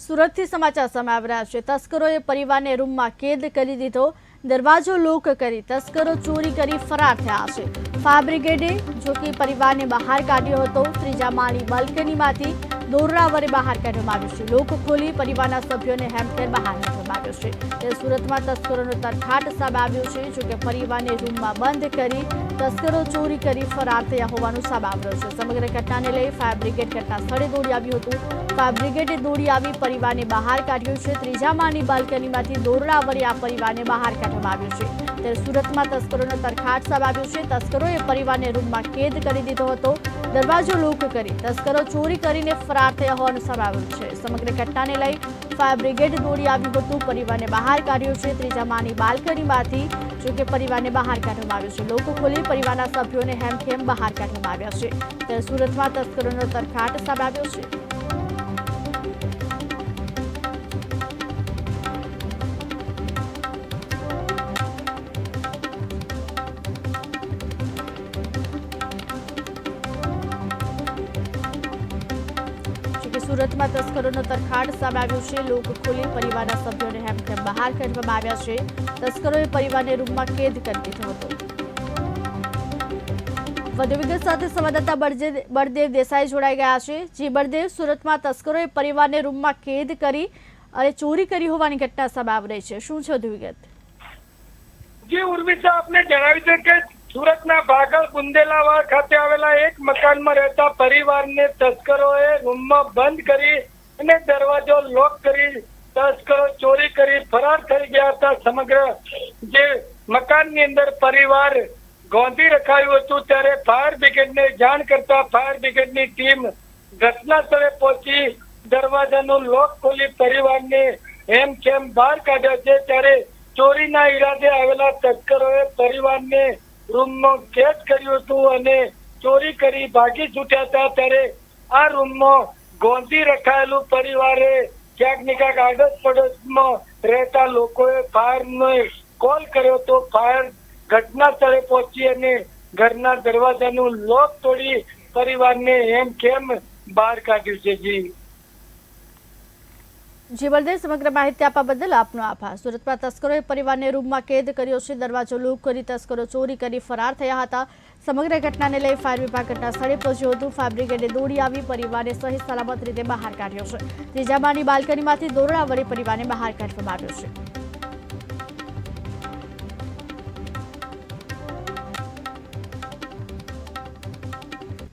સુરતથી સમાચાર સામે આવી રહ્યા છે. તસ્કરોએ પરિવારને રૂમમાં કેદ કરી દીધો. દરવાજો લોક કરી તસ્કરો ચોરી કરી ફરાર થયા છે. ફાયર બ્રિગેડે જો કે પરિવારને બહાર કાઢ્યો હતો. ત્રીજા માળી બાલ્કનીમાંથી દોરડા વડે બહાર કાઢવામાં આવ્યું છે. લોક ખોલી પરિવારના સભ્યોને હેમખેર બહાર કાઢવામાં આવ્યો છે. ત્યારે સુરતમાં તસ્કરોનો તરખાટ સામે આવ્યો છે. જો કે પરિવારને રૂમમાં બંધ કરી તસ્કરો ચોરી કરી ફરાર થયા હોવાનું સામે આવ્યું છે. સમગ્ર ઘટનાને લઈ ફાયર બ્રિગેડ ઘટના સ્થળે દોડી આવ્યું હતું. ફાયર બ્રિગેડે દોડી આવી પરિવારને બહાર કાઢ્યું છે. ત્રીજા માળની બાલ્કનીમાંથી દોરડા વડે આ પરિવારને બહાર કાઢવામાં આવ્યું છે. ત્યારે સુરતમાં તસ્કરોનો તરખાટ સામે આવ્યો છે. તસ્કરોએ પરિવારને રૂમમાં કેદ કરી દીધો હતો. દરવાજો લોક કરી તસ્કરો ચોરી કરીને ફરાર થયા હોવાનું સમાવ્યું છે. સમગ્ર ઘટનાને લઈ ફાયર બ્રિગેડ દોડી આવ્યું હતું. પરિવારને બહાર કાઢ્યો છે. ત્રીજા માની બાલ્કનીમાંથી જોકે પરિવારને બહાર કાઢવામાં આવ્યો છે. લોકો ખોલી પરિવારના સભ્યોને હેમખેમ બહાર કાઢવામાં આવ્યા છે. ત્યારે સુરતમાં તસ્કરોનો તરખાટ સામે આવ્યો છે. સુરતમાં તસ્કરોનો તરખાડ સામે આવ્યો છે. લોક ખોલી, પરિવારના સભ્યોને હેમખેમ બહાર કાઢવામાં આવ્યા છે. તસ્કરોએ પરિવારને રૂમમાં કેદ કરી દીધો હતો. વધુ વિગત સાથે સંવાદદાતા બળદેવ દેસાઈ જોડાઈ ગયા છે. જી બળદેવ, સુરતમાં તસ્કરોએ પરિવારને રૂમમાં કેદ કરી અને ચોરી કરી હોવાની ઘટના સામે આવી રહી છે. શું છે વધુ વિગત? જે ઉર્મિતા આપને જણાવી છે કે સુરતના ભાગળ બુંદેલાવાડ ખાતે આવેલા એક મકાનમાં રહેતા પરિવારને તસ્કરોએ રૂમમાં બંધ કરી અને દરવાજો લોક કરી, તસ્કરો ચોરી કરી ફરાર થઈ ગયા હતા. સમગ્ર જે મકાનની અંદર પરિવાર ગોંધી રખાયું હતું, ત્યારે ફાયર બ્રિગેડને જાણ કરતા ફાયર બ્રિગેડની ટીમ ઘટના સ્થળે પહોંચી, દરવાજાનું લોક ખોલી પરિવારને એમ કેમ બહાર કાઢ્યા છે? ત્યારે ચોરીના ઈરાદે આવેલા તસ્કરોએ પરિવારને રૂમમાં કેદ કર્યું હતું અને ચોરી કરી ભાગી છૂટ્યા હતા ત્યારે આ રૂમમાં ગોંધી રખાયેલું પરિવારે ક્યાંક ને ક્યાંક આડોશ પડોશમાં રહેતા લોકોએ ફાયરને કોલ કર્યો તો ફાયર ઘટના સ્થળે પહોંચી અને ઘરના દરવાજાનું લોક તોડી પરિવારને એમ કેમ બહાર કાઢ્યું છે જી? જી સમગ્ર માહિતી આપવા બદલ આપનો આભાર. સુરતમાં તસ્કરોએ પરિવારને રૂમમાં કેદ કર્યો છે. દરવાજો લૂક કરી તસ્કરો ચોરી કરી ફરાર થયા હતા. સમગ્ર ઘટનાને લઈ ફાયર વિભાગ ઘટના સ્થળે પહોંચ્યો હતું. ફાયર બ્રિગેડે દોડી આવી પરિવારને સહી સલામત રીતે બહાર કાઢ્યો છે. ત્રીજા માળની બાલ્કનીમાંથી દોરડા વડે પરિવારને બહાર કાઢવામાં આવ્યો છે.